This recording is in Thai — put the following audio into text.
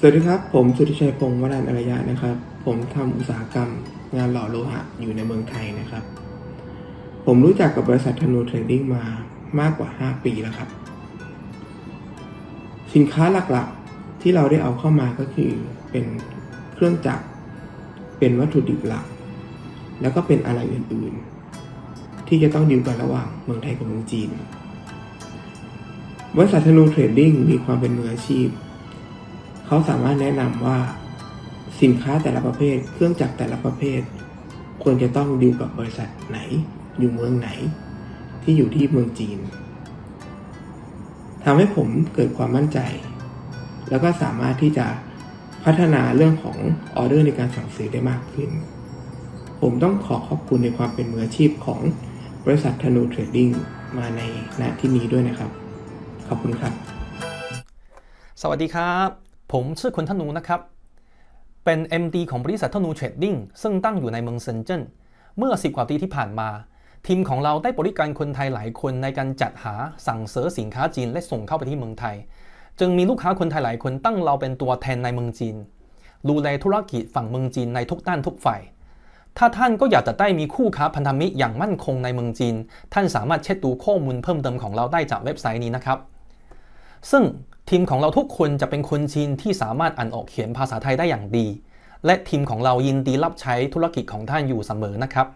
สวัสดีครับ ผมสุทธิชัยพงศ์วรันอรยะนะครับ ผมทำอุตสาหกรรมงานหล่อโลหะอยู่ในเมืองไทยนะครับ ผมรู้จักกับบริษัทธนูเทรดดิ้งมามากกว่า 5 ปีแล้วครับ สินค้าหลักๆที่เราได้เอาเข้ามาก็คือเป็นเครื่องจักร เป็นวัตถุดิบหลัก แล้วก็เป็นอะไรอื่นๆ ที่จะต้องดิวกันระหว่างเมืองไทยกับเมืองจีน บริษัทธนูเทรดดิ้งมีความเป็นมืออาชีพ เขาสามารถแนะนำว่าสินค้าแต่ละประเภท เครื่องจักรแต่ละประเภท ควรจะต้องดิวกับบริษัทไหน อยู่เมืองไหน ที่อยู่ที่เมืองจีนทำให้ผมเกิดความมั่นใจ แล้วก็สามารถที่จะพัฒนาเรื่องของออเดอร์ในการสั่งซื้อได้มากขึ้น ผมต้องขอขอบคุณในความเป็นมืออาชีพของบริษัทธนูเทรดดิ้งมาในณที่นี้ด้วยนะครับ ขอบคุณครับ สวัสดีครับ ผมชื่อคุณธนูนะครับ เป็น MD ของบริษัทธนูเทรดดิ้งซึ่งตั้งอยู่ในเมืองเซินเจิ้นเมื่อ 10 กว่าปีที่ผ่านมา ทีมของเราได้บริการคนไทยหลายคนในการจัดหาสั่งซื้อสินค้าจีนและส่งเข้าไปที่เมืองไทย จึงมีลูกค้าคนไทยหลายคนตั้งเราเป็นตัวแทนในเมืองจีนดูแลธุรกิจฝั่งเมืองจีนในทุกด้านทุกฝ่ายถ้าท่านก็อยากจะได้มีคู่ค้าพันธมิตรอย่างมั่นคงในเมืองจีน ท่านสามารถเช็คดูข้อมูลเพิ่มเติมของเราได้จากเว็บไซต์นี้นะครับ ซึ่ง ทีมของเราทุกคนจะเป็นคนจีนที่สามารถอ่านออกเขียนภาษาไทยได้อย่างดี และทีมของเรายินดีรับใช้ธุรกิจของท่านอยู่เสมอนะครับ